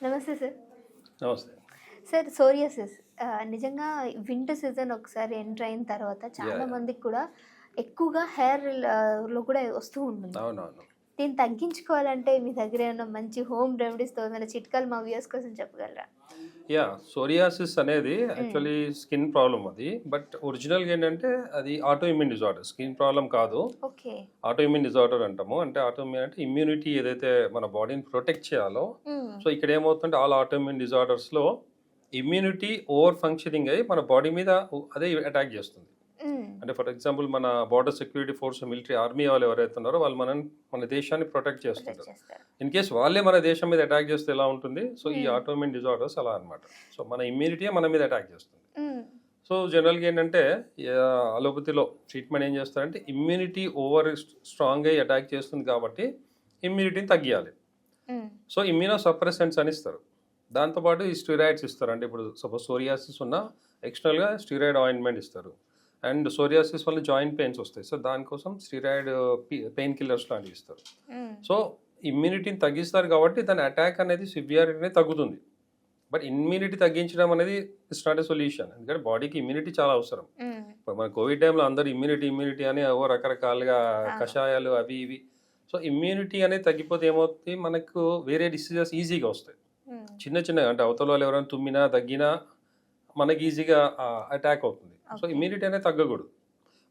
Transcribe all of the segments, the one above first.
నమస్తే సార్. నమస్తే. Sir psoriasis నిజంగా వింటర్ సీజన్ ఒకసారి ఎంటర్ అయిన తర్వాత చాలా. మందికి కూడా ఎక్కువగా హెయిర్లో కూడా వస్తూ ఉంటుంది. దీన్ని తగ్గించుకోవాలంటే మీ దగ్గర ఏమైనా మంచి హోమ్ రెమెడీస్తో ఏమైనా చిట్కాలు మా వ్యూస్ కోసం చెప్పగలరా? యా సోరియాసిస్ అనేది యాక్చువల్లీ స్కిన్ ప్రాబ్లం అది. బట్ ఒరిజినల్గా ఏంటంటే అది auto immune disorder skin problem కాదు. ఓకే ఆటో ఇమ్యూన్ డిజార్డర్ అంటాము. అంటే ఆటో ఇమ్యూన్ అంటే ఇమ్యూనిటీ ఏదైతే మన బాడీని ప్రొటెక్ట్ చేయాలో సో ఇక్కడ ఏమవుతుందంటే ఆల్ ఆటో ఇమ్యూన్ డిజార్డర్స్లో ఇమ్యూనిటీ ఓవర్ ఫంక్షనింగ్ అయ్యి మన బాడీ మీద అదే అటాక్ చేస్తుంది. అంటే ఫర్ ఎగ్జాంపుల్ మన border security force military army వాళ్ళు ఎవరైతే ఉన్నారో వాళ్ళు మన మన దేశాన్ని ప్రొటెక్ట్ చేస్తుంటారు. చేస్తారు. ఇన్ కేస్ వాళ్ళే మన దేశం మీద అటాక్ చేస్తే ఎలా ఉంటుంది? సో ఈ Hmm. ఆటోమిన్ డిజార్డర్స్ అలా అన్నమాట. సో మన ఇమ్యూనిటీ మన మీద అటాక్ చేస్తుంది. సో జనరల్గా ఏంటంటే అలోపతిలో ట్రీట్మెంట్ ఏం చేస్తారంటే ఇమ్యూనిటీ ఓవర్ స్ట్రాంగ్ అయ్యి అటాక్ చేస్తుంది కాబట్టి ఇమ్యూనిటీని తగ్గియాలి. సో ఇమ్యూనో సప్రెసెంట్స్ అని ఇస్తారు. దాంతోపాటు ఈ స్టీరాయిడ్స్ ఇస్తారు అంటే ఇప్పుడు సపోజ్ సోరియాసిస్ ఉన్న ఎక్స్టర్నల్గా స్టీరాయిడ్ ఆయింట్మెంట్ ఇస్తారు. అండ్ సోరియాసిస్ వల్ల జాయింట్ పెయిన్స్ వస్తాయి. సో దానికోసం స్టీరాయిడ్ పెయిన్ కిల్లర్స్ లాంటివి ఇస్తారు. సో ఇమ్యూనిటీని తగ్గిస్తారు కాబట్టి దాని అటాక్ అనేది సివియారిటీ అనేది తగ్గుతుంది. బట్ ఇమ్యూనిటీ తగ్గించడం అనేది ఇట్స్ నాట్ ఎ సొల్యూషన్. ఎందుకంటే బాడీకి ఇమ్యూనిటీ చాలా అవసరం. ఇప్పుడు మన కోవిడ్ టైంలో అందరూ ఇమ్యూనిటీ ఇమ్యూనిటీ అని ఓ రకరకాలుగా కషాయాలు అవి ఇవి. సో ఇమ్యూనిటీ అనేది తగ్గిపోతే ఏమవుతుంది? మనకు వేరే డిసీజెస్ ఈజీగా వస్తాయి. చిన్న చిన్న అంటే అవతల వాళ్ళు ఎవరైనా తుమ్మినా తగ్గినా మనకి ఈజీగా అటాక్ అవుతుంది. సో. ఇమ్యూనిటీ అనేది తగ్గకూడదు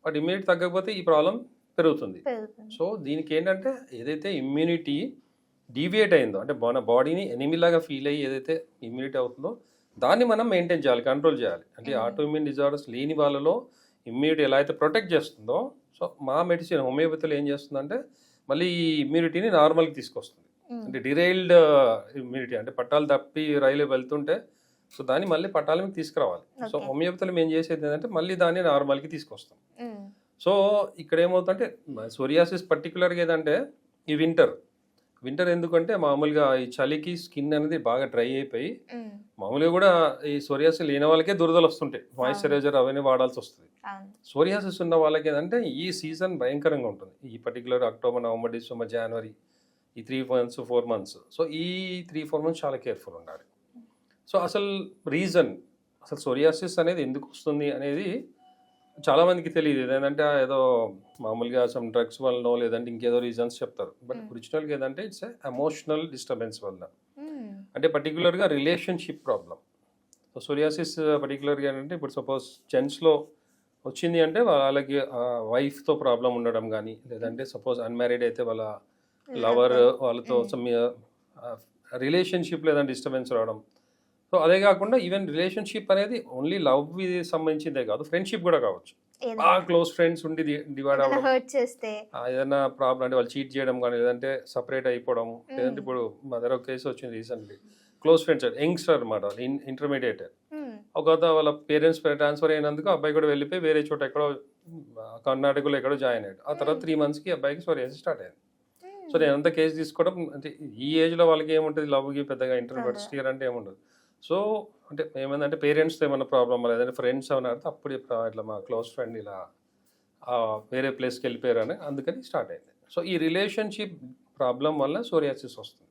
బట్ ఇమ్యూనిటీ తగ్గకపోతే ఈ ప్రాబ్లం పెరుగుతుంది సో దీనికి ఏంటంటే ఏదైతే ఇమ్యూనిటీ డీవియేట్ అయిందో అంటే మన బాడీని ఎనిమిలాగా ఫీల్ అయ్యి ఏదైతే ఇమ్యూనిటీ అవుతుందో దాన్ని మనం మెయింటైన్ చేయాలి కంట్రోల్ చేయాలి అంటే. ఆటో ఇమ్యూన్ డిజార్డర్స్ లేని వాళ్ళలో ఇమ్యూనిటీ ఎలా అయితే ప్రొటెక్ట్ చేస్తుందో సో మా మెడిసిన్ హోమియోపతిలో ఏం చేస్తుందంటే మళ్ళీ ఈ ఇమ్యూనిటీని నార్మల్కి తీసుకొస్తుంది. అంటే డిరైల్డ్ ఇమ్యూనిటీ అంటే పట్టాలు తప్పి రైలు వెళ్తుంటే సో దాన్ని మళ్ళీ పట్టాల మీద తీసుకురావాలి. సో. హోమియోపతిలో మేము చేసేది ఏంటంటే మళ్ళీ దాన్ని నార్మల్కి తీసుకొస్తాం. సో ఇక్కడ ఏమవుతుందంటే సోరియాసిస్ పర్టికులర్గా ఏదంటే ఈ వింటర్. వింటర్ ఎందుకంటే మామూలుగా ఈ చలికి స్కిన్ అనేది బాగా డ్రై అయిపోయి మ్మ్. మామూలుగా కూడా ఈ సోరియాసిస్ లేని వాళ్ళకే దురదలు వస్తుంటాయి. మాయిశ్చరైజర్ అవన్నీ వాడాల్సి వస్తుంది. సోరియాసిస్ ఉన్న వాళ్ళకి ఏంటంటే ఈ సీజన్ భయంకరంగా ఉంటుంది. ఈ పర్టికులర్ అక్టోబర్ నవంబర్ డిసెంబర్ జనవరి ఈ three months four months. So ఈ త్రీ ఫోర్ మంత్స్ చాలా కేర్ఫుల్ ఉండాలి. సో అసలు రీజన్ అసలు సోరియాసిస్ అనేది ఎందుకు వస్తుంది అనేది చాలా మందికి తెలియదు ఏంటంటే ఏదో మామూలుగా సమ్ డ్రగ్స్ వల్లనో లేదంటే ఇంకేదో రీజన్స్ చెప్తారు బట్ Hmm. ఒరిజినల్గా ఏదంటే ఇట్స్ ఎమోషనల్ డిస్టర్బెన్స్ వల్ల. అంటే పర్టికులర్గా రిలేషన్షిప్ ప్రాబ్లం సో సోరియాసిస్ పర్టికులర్గా ఏంటంటే ఇప్పుడు సపోజ్ జెంట్స్లో వచ్చింది అంటే వాళ్ళకి వైఫ్తో ప్రాబ్లం ఉండడం కానీ లేదంటే సపోజ్ అన్మ్యారీడ్ అయితే వాళ్ళ లవర్ వాళ్ళతో Mm. సమ్ రిలేషన్షిప్ లేదంటే డిస్టర్బెన్స్ రావడం సో అదే కాకుండా ఈవెన్ రిలేషన్షిప్ అనేది ఓన్లీ లవ్ సంబంధించిందే కాదు ఫ్రెండ్షిప్ కూడా కావచ్చు. బాగా క్లోజ్ ఫ్రెండ్స్ ఉండి డివైడ్ అవ్వడం. ఏదైనా ప్రాబ్లం అంటే వాళ్ళు చీట్ చేయడం కానీ లేదంటే సపరేట్ అయిపోవడం. లేదంటే. ఇప్పుడు మా దగ్గర ఒక కేసు వచ్చింది రీసెంట్లీ. క్లోజ్ ఫ్రెండ్స్ యంగ్స్టర్ అనమాట ఇంటర్మీడియట్. ఒక వాళ్ళ పేరెంట్స్ ట్రాన్స్ఫర్ అయినందుకు అబ్బాయి కూడా వెళ్ళిపోయి వేరే చోట ఎక్కడో కర్ణాటకలో ఎక్కడో జాయిన్ అయ్యాడు. ఆ తర్వాత త్రీ మంత్స్కి అబ్బాయికి సోరియాసిస్ స్టార్ట్ అయింది సో నేను అంత కేసు తీసుకోవడం అంటే ఈ ఏజ్లో వాళ్ళకి ఏముంటుంది? లవ్కి పెద్దగా ఇంటర్మీడియట్ అదే. స్టియర్ అంటే ఏముండదు. సో అంటే ఏమైందంటే పేరెంట్స్తో ఏమైనా ప్రాబ్లమ్ లేదంటే ఫ్రెండ్స్ ఏమైనా అడిగితే అప్పుడు ఇట్లా- ఇట్లా మా క్లోజ్ ఫ్రెండ్ ఇలా వేరే ప్లేస్కి వెళ్ళిపోయారు అని అందుకని స్టార్ట్ అయింది. సో ఈ రిలేషన్షిప్ ప్రాబ్లం వల్ల సోరియాసిస్ వస్తుంది.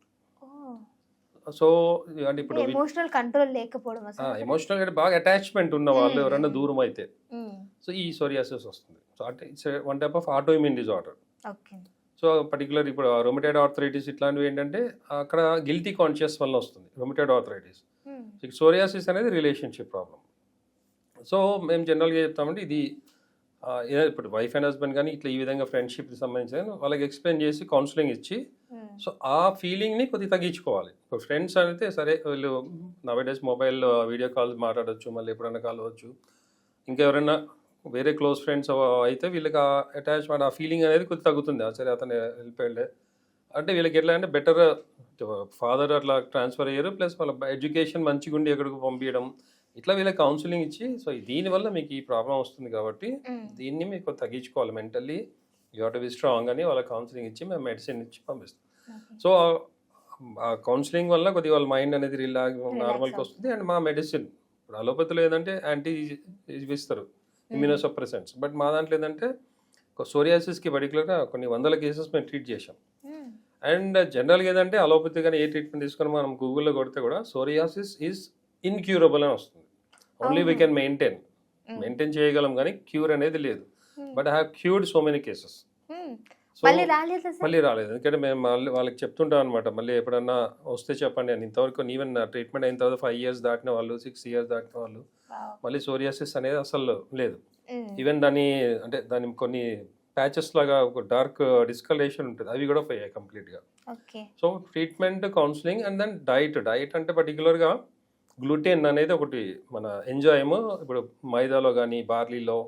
సో అంటే ఇప్పుడు ఎమోషనల్ కంట్రోల్ లేకపోవడం అసలు. ఎమోషనల్గా బాగా అటాచ్మెంట్ ఉన్న వాళ్ళు. ఎవరైనా దూరం అయితే. సో ఈ సోరియాసిస్ వస్తుంది. సో అంటే it's one type of autoimmune disorder. Okay. So particular ఇప్పుడు రొమటైడ్ ఆర్థరైటిస్ ఇట్లాంటివి ఏంటంటే అక్కడ గిల్టీ కాన్షియస్ వల్ల వస్తుంది రొమటైడ్ ఆర్థరైటిస్. సోరియాసిస్ అనేది రిలేషన్షిప్ ప్రాబ్లం సో మేము జనరల్గా చెప్తామంటే ఇది ఇప్పుడు వైఫ్ అండ్ హస్బెండ్ కానీ ఇట్లా ఈ విధంగా ఫ్రెండ్షిప్ సంబంధించిన వాళ్ళకి ఎక్స్ప్లెయిన్ చేసి కౌన్సిలింగ్ ఇచ్చి మ్మ్. సో ఆ ఫీలింగ్ని కొద్దిగా తగ్గించుకోవాలి. ఇప్పుడు ఫ్రెండ్స్ అయితే సరే వీళ్ళు నవేడేస్ మొబైల్ వీడియో కాల్ మాట్లాడవచ్చు మళ్ళీ ఎప్పుడైనా కలవచ్చు ఇంకా ఎవరైనా వేరే క్లోజ్ ఫ్రెండ్స్ అయితే వీళ్ళకి ఆ అటాచ్మెంట్ ఆ ఫీలింగ్ అనేది కొద్దిగా తగ్గుతుంది. ఆ సరే అతను వెళ్ళిపోయాడే అంటే వీళ్ళకి ఎట్లా అంటే బెటర్ ఫాదర్ అట్లా ట్రాన్స్ఫర్ అయ్యారు ప్లస్ వాళ్ళ ఎడ్యుకేషన్ మంచిగా ఉండి ఎక్కడికి పంపించడం ఇట్లా వీళ్ళకి కౌన్సిలింగ్ ఇచ్చి సో దీనివల్ల మీకు ఈ ప్రాబ్లం వస్తుంది కాబట్టి. దీన్ని మీకు తగ్గించుకోవాలి mentally you have to be strong అని వాళ్ళ కౌన్సిలింగ్ ఇచ్చి మేము మెడిసిన్ ఇచ్చి పంపిస్తాం. సో ఆ- కౌన్సిలింగ్ వల్ల కొద్దిగా వాళ్ళ మైండ్ అనేది రిలాక్స్ నార్మల్కి. వస్తుంది అండ్ మా మెడిసిన్ ఇప్పుడు అలోపతిలో ఏంటంటే యాంటీ ఇస్తారు ఇమ్యూనోసప్రెసెంట్స్ బట్ మా దాంట్లో ఏంటంటే సోరియాసిస్కి పర్టికులర్గా కొన్ని వందల కేసెస్ మేము ట్రీట్ చేసాం. అండ్ జనరల్గా ఏంటంటే అలోపతి కానీ ఏ ట్రీట్మెంట్ తీసుకొని మనం గూగుల్లో కొడితే కూడా సోరియాసిస్ ఈజ్ ఇన్క్యూరబుల్ అని వస్తుంది only we. Can maintain. Maintain చేయగలం కానీ క్యూర్ అనేది లేదు. But I have cured so many cases. So మళ్ళీ రాలేదా ఎందుకంటే మేము మళ్ళీ వాళ్ళకి చెప్తుంటాం అనమాట మళ్ళీ ఎప్పుడన్నా వస్తే చెప్పండి అని ఇంతవరకు ఈవెన్ ట్రీట్మెంట్ అయిన తర్వాత ఫైవ్ ఇయర్స్ దాటిన వాళ్ళు సిక్స్ ఇయర్స్ దాటిన వాళ్ళు. మళ్ళీ సోరియాసిస్ అనేది అసలు లేదు. ఈవెన్ దాని అంటే దాని కొన్ని ప్యాచెస్ లాగా ఒక డార్క్ డిస్కలేషన్ ఉంటుంది. అవి కూడా పోయాయి కంప్లీట్గా. So treatment counselling and then diet. Diet అంటే పర్టికులర్గా గ్లూటెన్ అనేది ఒకటి మన ఎంజాయమ్ ఇప్పుడు మైదాలో కానీ బార్లీలో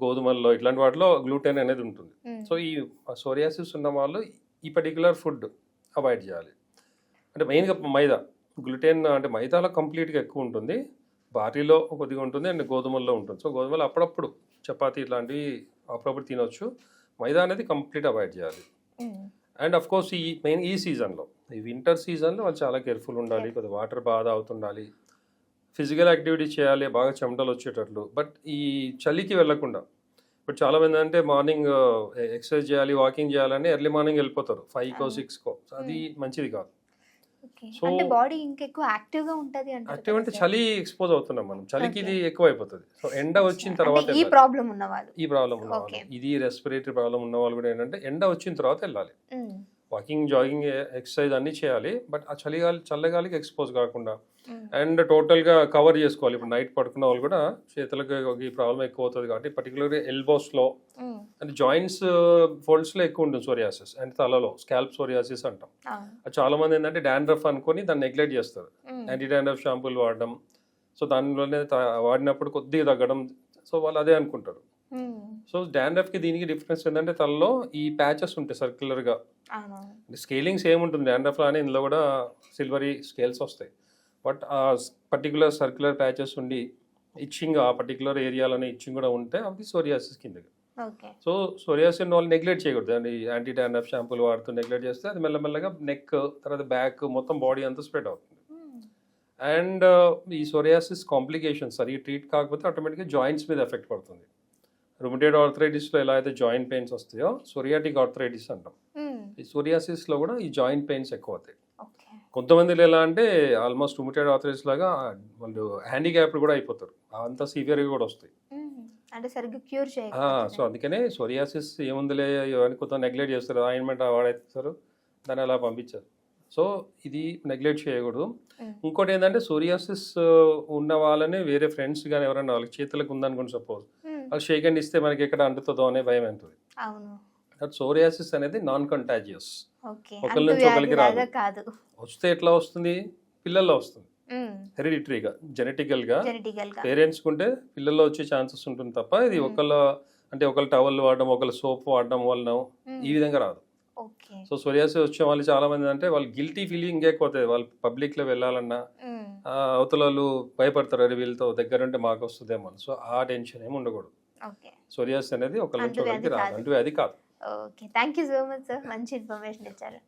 గోధుమల్లో ఇట్లాంటి వాటిలో గ్లూటెన్ అనేది ఉంటుంది. సో ఈ సోరియాసిస్ ఉన్న వాళ్ళు ఈ పర్టికులర్ ఫుడ్ అవాయిడ్ చేయాలి. అంటే మెయిన్గా మైదా. గ్లూటెన్ అంటే మైదాలో కంప్లీట్గా ఎక్కువ ఉంటుంది. బార్లీలో కొద్దిగా ఉంటుంది అండ్ గోధుమల్లో ఉంటుంది. సో గోధుమలు అప్పుడప్పుడు చపాతీ ఇట్లాంటివి అప్పుడప్పుడు తినొచ్చు. మైదా అనేది కంప్లీట్ అవాయిడ్ చేయాలి. మ్మ్. అండ్ అఫ్ కోర్స్ ఈ మెయిన్ ఈ సీజన్లో ఈ వింటర్ సీజన్లో వాళ్ళు చాలా కేర్ఫుల్ ఉండాలి కొద్దిగా వాటర్ బాగా అవుతుండాలి. ఫిజికల్ యాక్టివిటీ చేయాలి బాగా చెమటలు వచ్చేటట్లు. బట్ ఈ చలికి వెళ్ళకుండా ఇప్పుడు చాలా మంది అంటే మార్నింగ్ ఎక్సర్సైజ్ చేయాలి వాకింగ్ చేయాలని ఎర్లీ మార్నింగ్ వెళ్ళిపోతారు. ఫైవ్కో అవును. సిక్స్కో. అది మంచిది కాదు. సో- అంటే బాడీ ఇంకెక్కువ యాక్టివ్గా ఉంటది అంటారు యాక్టివ్ అంటే? చలి ఎక్స్పోజ్ అవుతున్నాం మనం చలికి ఇది ఎక్కువ అయిపోతుంది సో ఎండ వచ్చిన అంటే తర్వాత ఈ. ప్రాబ్లం ఉన్న వాళ్ళు ఈ ప్రాబ్లం ఉన్న వాళ్ళు. ఇది రెస్పిరేటరీ ప్రాబ్లం ఉన్న వాళ్ళు కూడా ఏంటంటే ఎండ వచ్చిన తర్వాత వెళ్ళాలి. వాకింగ్ జాగింగ్ ఎక్సర్సైజ్ అన్నీ చేయాలి. బట్ ఆ చలిగాలి చల్లగాలికి ఎక్స్పోజ్ కాకుండా. అండ్ టోటల్గా కవర్ చేసుకోవాలి. ఇప్పుడు నైట్ పడుకున్న వాళ్ళు కూడా చేతులకు ఈ ప్రాబ్లం ఎక్కువ అవుతుంది కాబట్టి పర్టికులర్గా ఎల్బోస్లో. అండ్ జాయింట్స్ ఫోల్డ్స్లో ఎక్కువ ఉంటుంది సోరియాసిస్ అండ్ తలలో స్కాల్ప్ సోరియాసిస్ అంటాం. చాలా మంది ఏంటంటే డాండ్రఫ్ అనుకొని దాన్ని నెగ్లెక్ట్ చేస్తారు. యాంటీ డాండ్రఫ్ షాంపూలు వాడడం. సో దానిలోనే వాడినప్పుడు కొద్దిగా తగ్గడం. సో వాళ్ళు అదే అనుకుంటారు. సో డాండ్రఫ్కి దీనికి డిఫరెన్స్ ఏంటంటే తలలో ఈ ప్యాచెస్ ఉంటాయి సర్క్యులర్గా అవునవును. స్కేలింగ్ సేమ్ ఉంటుంది డాండ్రఫ్ లానే ఇందులో కూడా సిల్వరీ స్కేల్స్ వస్తాయి. బట్ ఆ పర్టికులర్ సర్క్యులర్ ప్యాచెస్ ఉండి ఇచ్చింగ్ ఆ పర్టికులర్ ఏరియాలోనే ఇచ్చింగ్ కూడా ఉంటే అవి సోరియాసిస్ కిందకి. సో సోరియాసిస్ వాళ్ళు నెగ్లెక్ట్ చేయకూడదు. అండి యాంటీ డాండ్రఫ్ షాంపూలు వాడుతూ నెగ్లెక్ట్ చేస్తే అది మెల్లమెల్లగా నెక్ తర్వాత బ్యాక్ మొత్తం బాడీ అంతా స్ప్రెడ్ అవుతుంది. అండ్ ఈ సోరియాసిస్ కాంప్లికేషన్స్ సరిగ్గా ట్రీట్ కాకపోతే ఆటోమేటిక్గా జాయింట్స్ మీద ఎఫెక్ట్ పడుతుంది. రుమటేడ్ ఆర్థరైటిస్లో ఎలా అయితే జాయింట్ పెయిన్స్ వస్తాయో సోరియాటిక్ ఆర్థరైటిస్ అంటాం. మ్మ్. ఈ సోరియాసిస్లో కూడా ఈ జాయింట్ పెయిన్స్ ఎక్కువ అవుతాయి కొంతమందిలో ఎలా అంటే ఆల్మోస్ట్ రుమటేడ్ ఆర్థరైటిస్ లాగా వాళ్ళు హ్యాండిక్యాప్డ్ కూడా అయిపోతారు. అంత సివియర్గా కూడా వస్తాయి. మ్మ్. అంటే సరిగ్గా క్యూర్ సో చేయకపోతే అందుకనే సోరియాసిస్ ఏముందిలే అని కొంత నెగ్లెక్ట్ చేస్తారు. ఆయింట్మెంట్ వాడేస్తారు. దాన్ని అలా పంపించారు. సో ఇది నెగ్లెక్ట్ చేయకూడదు. మ్మ్. ఇంకోటి ఏంటంటే సోరియాసిస్ ఉన్న వాళ్ళని వేరే ఫ్రెండ్స్ కానీ ఎవరైనా వాళ్ళకి చేతులకు ఉందనుకోండి సపోజ్. వాళ్ళు షేక్ హ్యాండ్ ఇస్తే మనకి ఎక్కడ అంటుతుందో అనే భయం ఉంటుంది అవును. సోరియాసిస్ అనేది నాన్ కంటాజియస్ ఒకరి నుంచి ఒకరికి రాదు. వస్తే ఎట్లా వస్తుంది? పిల్లల్లో వస్తుంది. హెరిడిటరీగా జెనెటికల్గా పేరెంట్స్ కుంటే పిల్లల్లో వచ్చే ఛాన్సెస్ ఉంటుంది తప్ప ఇది. ఒకళ్ళ అంటే ఒకళ్ళు టవల్ వాడడం ఒకళ్ళు సోప్ వాడడం వలన. ఈ విధంగా రాదు. సో సోరియాసిస్ వచ్చే వాళ్ళు చాలా మంది అంటే వాళ్ళు గిల్టీ ఫీలింగ్ ఎక్కువ వాళ్ళు పబ్లిక్లో వెళ్ళాలన్నా అవతల వాళ్ళు భయపడతారు. అరే వీళ్ళతో దగ్గరుంటే మాకు వస్తుందేమో. సో ఆ టెన్షన్ ఏమి ఉండకూడదు. సోరియాసిస్ అనేది ఒకళ్ళ నుంచి అంటువ్యాధి ఒకరికి రాదు. కాదు. అంటే అది కాదు. Okay. Thank you so much sir. మంచి ఇన్ఫర్మేషన్ ఇచ్చారు.